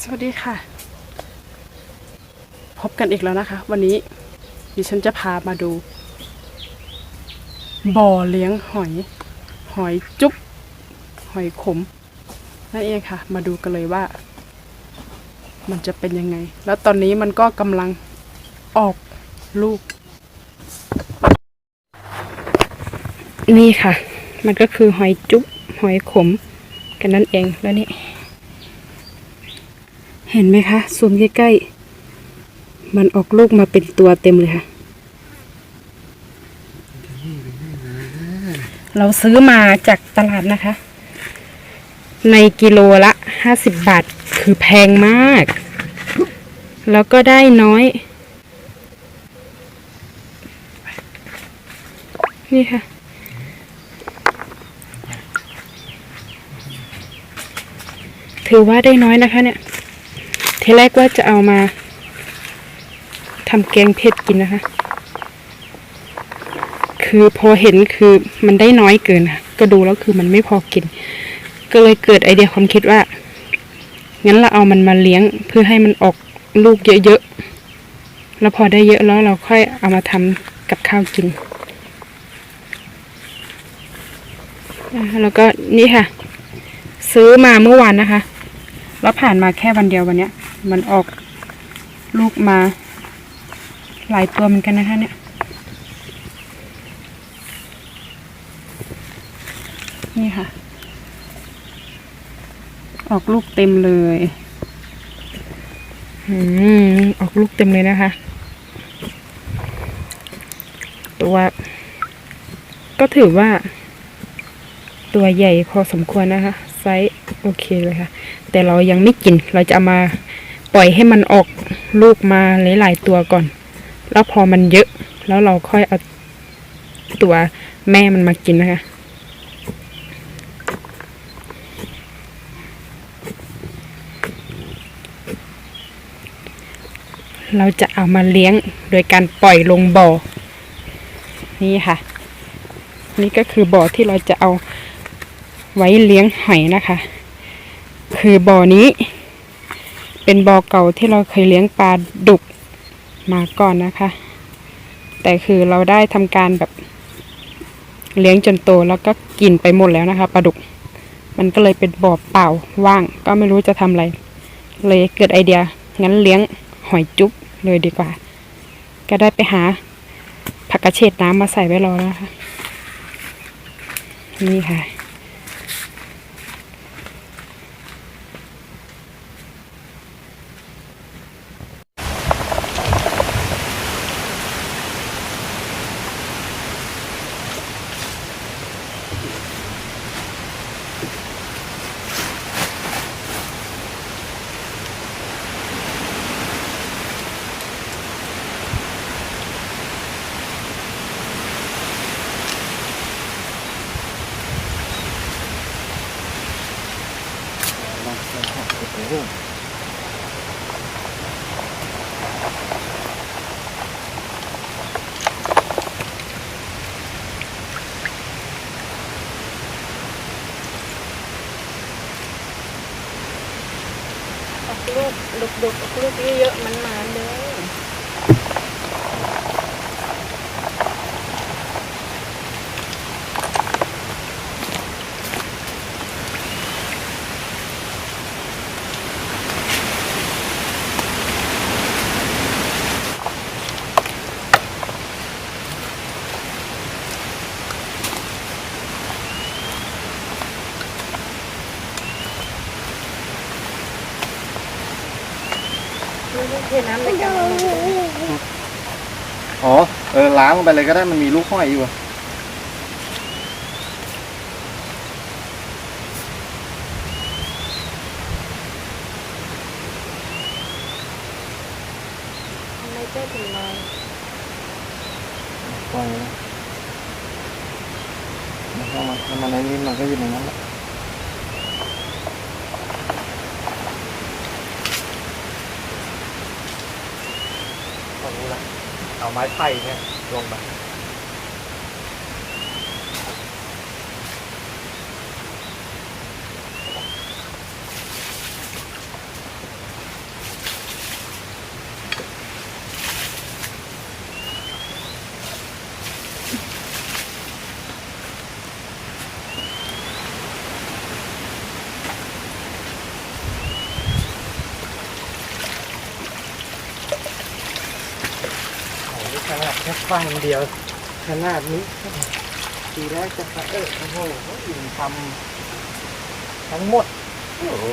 สวัสดีค่ะ พบกันอีกแล้วนะคะ วันนี้ดิฉันจะพามาดู บ่อเลี้ยงหอย หอยจุ๊บหอยขม นั่นเองค่ะ มาดูกันเลยว่า มันจะเป็นยังไง แล้วตอนนี้มันก็กำลังออกลูก นี่ค่ะ มันก็คือหอยจุ๊บหอยขม กันนั่นเองแล้วนี่ เห็นไหมคะ ซูมใกล้ๆ มันออกลูกมาเป็นตัวเต็มเลยค่ะ เราซื้อมาจากตลาดนะคะ ในกิโลละห้าสิบบาทคือแพงมาก แล้วก็ได้น้อย นี่ค่ะถือว่าได้น้อยนะคะเนี่ย ทีแรกว่าจะเอามาทำแกงเผ็ดกินนะคะ คือพอเห็นคือมันได้น้อยเกินค่ะก็ดูแล้วคือมันไม่พอกิน ก็เลยเกิดไอเดียความคิดว่า งั้นเราเอามันมาเลี้ยงเพื่อให้มันออกลูกเยอะๆ แล้วพอได้เยอะแล้วเราค่อยเอามาทำกับข้าวกิน แล้วก็นี่ค่ะ ซื้อมาเมื่อวานนะคะ แล้วผ่านมาแค่วันเดียววันเนี้ย มันออกลูกมาหลายตัวเหมือนกันนะคะเนี่ย นี่ค่ะ ออกลูกเต็มเลยอืมออกลูกเต็มเลยนะคะ ตัว ก็ถือว่า ตัวใหญ่พอสมควรนะคะ ไซส์โอเคเลยค่ะ แต่เรายังไม่กินเราจะเอามา ปล่อยให้มันออกลูกมาหลายๆตัวก่อน แล้วพอมันเยอะ แล้วเราค่อยเอาตัวแม่มันมากินนะคะเราจะเอามาเลี้ยงโดยการปล่อยลงบ่อ นี่ค่ะ นี่ก็คือบ่อที่เราจะเอาไว้เลี้ยงหอยนะคะ คือบ่อนี้ เป็นบ่อเก่าที่เราเคยเลี้ยงปลาดุกมาก่อนนะคะ แต่คือเราได้ทำการแบบเลี้ยงจนโตแล้วก็กินไปหมดแล้วนะคะปลาดุก มันก็เลยเป็นบ่อเปล่าว่าง ก็ไม่รู้จะทำอะไร เลยเกิดไอเดียงั้นเลี้ยงหอยจุ๊บเลยดีกว่า ก็ได้ไปหาผักกระเฉดน้ำมาใส่ไว้รอแล้วค่ะ นี่ค่ะ พุ่งลูกดุกๆลูกเยอะๆมันมาเลย เทน้ำในกระมังอ๋อ เออ ล้างลงไปเลยก็ได้ มันมีลูกห้อยอยู่อะทำไมเจ้าถึงลอยปล่อยเลยแล้วก็มันมันในนี้มันก็อยู่ในนั้นแหละ ตรงนี้ละเอาไม้ไผ่เนี่ยลงไป แค่ฟังเดียวขนาดนี้ทีแรกจะไปเออโอ้โหอิ่มทำทั้งหมดโอ้โห